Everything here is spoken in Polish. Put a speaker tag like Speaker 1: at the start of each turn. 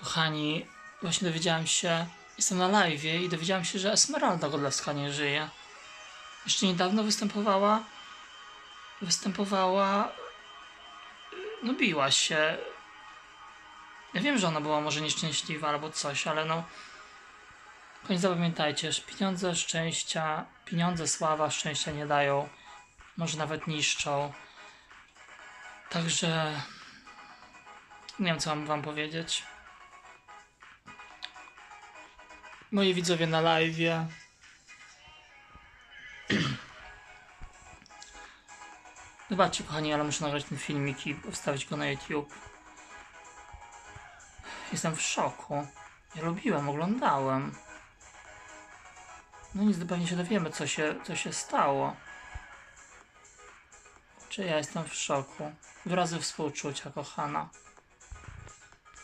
Speaker 1: Kochani, właśnie dowiedziałam się, jestem na live i dowiedziałam się, że Esmeralda Godlewska nie żyje. Jeszcze niedawno występowała, występowała, no biła się. Ja wiem, że ona była może nieszczęśliwa albo coś, ale no, koniecznie zapamiętajcie, że pieniądze szczęścia, pieniądze sława szczęścia nie dają, może nawet niszczą. Także nie wiem, co mam wam powiedzieć. Moi widzowie na live. Zobaczcie, kochani, ale muszę nagrać ten filmik i wstawić go na YouTube. Jestem w szoku. Ja lubiłem, oglądałem. No nic, pewnie się dowiemy, co się, co się stało. Czy ja jestem w szoku? Wyrazy współczucia, kochana.